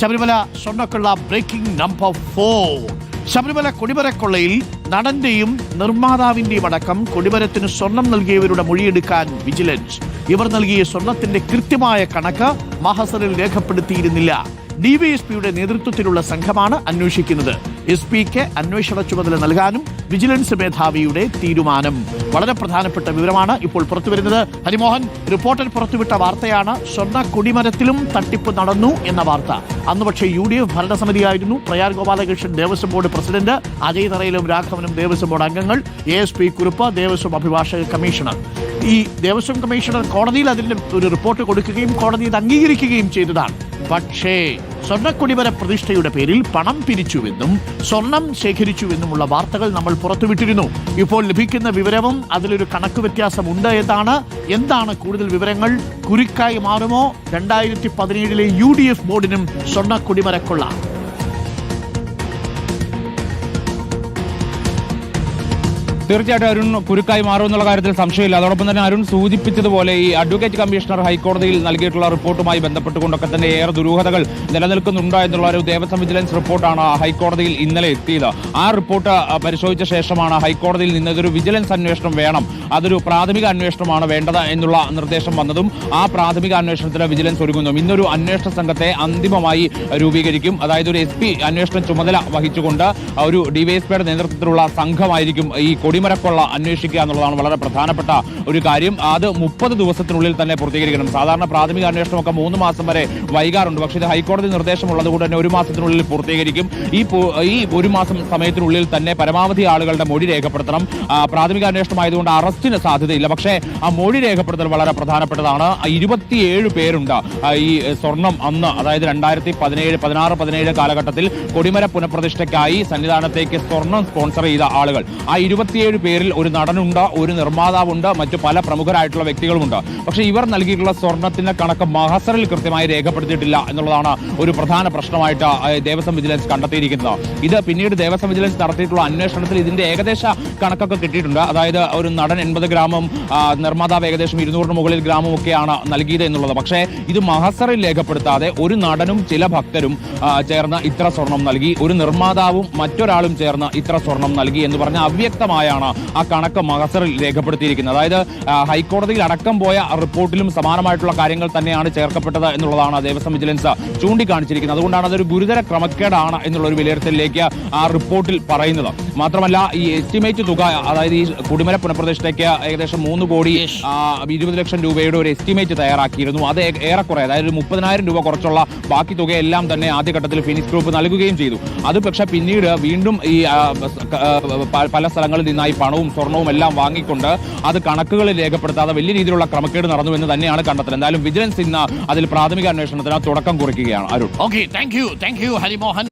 ശബരിമല സ്വർണക്കൊള്ള breaking number four Sabarimala കൊടിമരക്കൊള്ളയിൽ നടന്റെയും നിർമ്മാതാവിന്റെയും അടക്കം കൊടിമരത്തിന് സ്വർണം നൽകിയവരുടെ മൊഴിയെടുക്കാൻ വിജിലൻസ് ഇവർ നൽകിയ സ്വർണത്തിന്റെ കൃത്യമായ കണക്ക് മഹസറിൽ രേഖപ്പെടുത്തിയിരുന്നില്ല. ഡിവൈഎസ്പിയുടെ നേതൃത്വത്തിലുള്ള സംഘമാണ് അന്വേഷിക്കുന്നത്. എസ് പിക്ക് അന്വേഷണ ചുമതല നൽകാനും വിജിലൻസ് മേധാവിയുടെ തീരുമാനം. വളരെ പ്രധാനപ്പെട്ട വിവരമാണ് ഇപ്പോൾ പുറത്തുവരുന്നത്. ഹരിമോഹൻ റിപ്പോർട്ടർ പുറത്തുവിട്ട വാർത്തയാണ് സ്വർണ കൊടിമരത്തിലും തട്ടിപ്പ് നടന്നു എന്ന വാർത്ത. അന്ന് പക്ഷേ യു ഡി എഫ് ഭരണസമിതിയായിരുന്നു. പ്രയാർ ഗോപാലകൃഷ്ണൻ ദേവസ്വം ബോർഡ് പ്രസിഡന്റ് അജയ് തറയിലും രാഘവനും ദേവസ്വം ബോർഡ് അംഗങ്ങൾ A S P Kurup Devaswom അഭിഭാഷക കമ്മീഷണർ. ഈ ദേവസ്വം കമ്മീഷണർ കോടതിയിൽ അതിന്റെ ഒരു റിപ്പോർട്ട് കൊടുക്കുകയും കോടതി ഇത് അംഗീകരിക്കുകയും ചെയ്തതാണ്. പക്ഷേ സ്വർണക്കൊടിമര പ്രതിഷ്ഠയുടെ പേരിൽ പണം പിരിച്ചുവെന്നും സ്വർണം ശേഖരിച്ചുവെന്നുമുള്ള വാർത്തകൾ നമ്മൾ പുറത്തുവിട്ടിരുന്നു. ഇപ്പോൾ ലഭിക്കുന്ന വിവരവും അതിലൊരു കണക്ക് വ്യത്യാസമുണ്ട് എന്നാണ്. എന്താണ് കൂടുതൽ വിവരങ്ങൾ? കുരുക്കായി മാറുമോ? രണ്ടായിരത്തി പതിനേഴിലെ യു ഡി എഫ് ബോർഡിനും സ്വർണക്കൊടിമരക്കൊള്ള തീർച്ചയായിട്ടും അരുൺ കുരുക്കായി മാറും എന്നുള്ള കാര്യത്തിൽ സംശയമില്ല. അതോടൊപ്പം തന്നെ അരുൺ സൂചിപ്പിച്ചതുപോലെ ഈ അഡ്വക്കേറ്റ് കമ്മീഷണർ ഹൈക്കോടതിയിൽ നൽകിയിട്ടുള്ള റിപ്പോർട്ടുമായി ബന്ധപ്പെട്ടുകൊണ്ടൊക്കെ തന്നെ ഏറെ ദുരൂഹതകൾ നിലനിൽക്കുന്നുണ്ടോ എന്നുള്ള ഒരു ദേവസ്വം വിജിലൻസ് റിപ്പോർട്ടാണ് ഹൈക്കോടതിയിൽ ഇന്നലെ എത്തിയത്. ആ റിപ്പോർട്ട് പരിശോധിച്ച ശേഷമാണ് ഹൈക്കോടതിയിൽ നിന്ന് ഇതൊരു വിജിലൻസ് അന്വേഷണം വേണം. അതൊരു പ്രാഥമിക അന്വേഷണമാണ് വേണ്ടത് എന്നുള്ള നിർദ്ദേശം വന്നതും ആ പ്രാഥമിക അന്വേഷണത്തിന് വിജിലൻസ് ഒരുങ്ങുന്നു. ഇന്നൊരു അന്വേഷണ സംഘത്തെ അന്തിമമായി രൂപീകരിക്കും. അതായത് ഒരു എസ് പി അന്വേഷണ ചുമതല വഹിച്ചുകൊണ്ട് ഒരു ഡിവൈഎസ്പിയുടെ നേതൃത്വത്തിലുള്ള സംഘമായിരിക്കും ഈ കൊടിമരക്കൊള്ള അന്വേഷിക്കുക എന്നുള്ളതാണ് വളരെ പ്രധാനപ്പെട്ട ഒരു കാര്യം. അത് മുപ്പത് ദിവസത്തിനുള്ളിൽ തന്നെ പൂർത്തീകരിക്കണം. സാധാരണ പ്രാഥമിക അന്വേഷണമൊക്കെ മൂന്ന് മാസം വരെ വൈകാറുണ്ട്. പക്ഷേ ഇത് ഹൈക്കോടതി നിർദ്ദേശമുള്ളത് കൊണ്ട് തന്നെ ഒരു മാസത്തിനുള്ളിൽ പൂർത്തീകരിക്കും. ഈ ഈ ഒരു മാസം സമയത്തിനുള്ളിൽ തന്നെ പരമാവധി ആളുകളുടെ മൊഴി രേഖപ്പെടുത്തണം. പ്രാഥമിക അന്വേഷണം ആയതുകൊണ്ട് അറസ്റ്റിന് സാധ്യതയില്ല. പക്ഷേ ആ മൊഴി രേഖപ്പെടുത്തൽ വളരെ പ്രധാനപ്പെട്ടതാണ്. ഇരുപത്തിയേഴ് പേരുണ്ട്. ഈ സ്വർണം അന്ന് അതായത് രണ്ടായിരത്തി പതിനേഴ് പതിനാറ് പതിനേഴ് കാലഘട്ടത്തിൽ കൊടിമര പുനഃപ്രതിഷ്ഠയ്ക്കായി സന്നിധാനത്തേക്ക് സ്വർണം സ്പോൺസർ ചെയ്ത ആളുകൾ. ആ ഇരുപത്തിയേഴ് പേരിൽ ഒരു നടനുണ്ട് ഒരു നിർമ്മാതാവുണ്ട് മറ്റു പല പ്രമുഖരായിട്ടുള്ള വ്യക്തികളുമുണ്ട്. പക്ഷേ ഇവർ നൽകിയിട്ടുള്ള സ്വർണത്തിന്റെ കണക്ക് മഹസറിൽ കൃത്യമായി രേഖപ്പെടുത്തിയിട്ടില്ല എന്നുള്ളതാണ് ഒരു പ്രധാന പ്രശ്നമായിട്ട് ദേവസ്വം വിജിലൻസ് കണ്ടെത്തിയിരിക്കുന്നത്. ഇത് പിന്നീട് ദേവസ്വം വിജിലൻസ് നടത്തിയിട്ടുള്ള അന്വേഷണത്തിൽ ഇതിന്റെ ഏകദേശ കണക്കൊക്കെ കിട്ടിയിട്ടുണ്ട്. അതായത് ഒരു നടൻ എൺപത് ഗ്രാമും നിർമ്മാതാവ് ഏകദേശം ഇരുന്നൂറിന് മുകളിൽ ഗ്രാമും ഒക്കെയാണ് നൽകിയത് എന്നുള്ളത്. പക്ഷേ ഇത് മഹസറിൽ രേഖപ്പെടുത്താതെ ഒരു നടനും ചില ഭക്തരും ചേർന്ന് ഇത്ര സ്വർണം നൽകി ഒരു നിർമ്മാതാവും മറ്റൊരാളും ചേർന്ന് ഇത്ര സ്വർണം നൽകി എന്ന് പറഞ്ഞ അവ്യക്തമായാണ് ആ കണക്ക് മഹസറിൽ രേഖപ്പെടുത്തിയിരിക്കുന്നത്. അതായത് ഹൈക്കോടതിയിൽ അടക്കം പോയ റിപ്പോർട്ടിലും സമാനമായിട്ടുള്ള കാര്യങ്ങൾ തന്നെയാണ് ചേർക്കപ്പെട്ടത് എന്നുള്ളതാണ് ദേവസ്വം വിജിലൻസ് ചൂണ്ടിക്കാണിച്ചിരിക്കുന്നത്. അതുകൊണ്ടാണ് അതൊരു ഗുരുതര ക്രമക്കേടാണ് എന്നുള്ള ഒരു വിലയിരുത്തലിലേക്ക് ആ റിപ്പോർട്ടിൽ പറയുന്നത്. മാത്രമല്ല ഈ എസ്റ്റിമേറ്റ് തുക അതായത് ഈ കുടിമല പുനഃപ്രദേശത്തേക്ക് ഏകദേശം മൂന്ന് കോടി ഇരുപത് ലക്ഷം രൂപയുടെ ഒരു എസ്റ്റിമേറ്റ് തയ്യാറാക്കിയിരുന്നു. അത് ഏറെക്കുറെ അതായത് മുപ്പതിനായിരം രൂപ കുറച്ചുള്ള ബാക്കി തുകയെല്ലാം തന്നെ ആദ്യഘട്ടത്തിൽ ഫിനിക്സ് ഗ്രൂപ്പ് നൽകുകയും ചെയ്തു. അത് പക്ഷേ പിന്നീട് വീണ്ടും ഈ പല സ്ഥലങ്ങളിൽ നിന്നായി പണവും സ്വർണവും എല്ലാം വാങ്ങിക്കൊണ്ട് അത് കണക്കുകളിൽ രേഖപ്പെടുത്താതെ വലിയ രീതിയിലുള്ള ക്രമക്കേട് നടന്നു എന്ന് തന്നെയാണ് കണ്ടെത്തൽ. എന്തായാലും വിജിലൻസ് ഇന്ന് അതിൽ പ്രാഥമിക അന്വേഷണത്തിന് തുടക്കം കുറിക്കുകയാണ്. Arun. Okay thank you thank you Harimohan.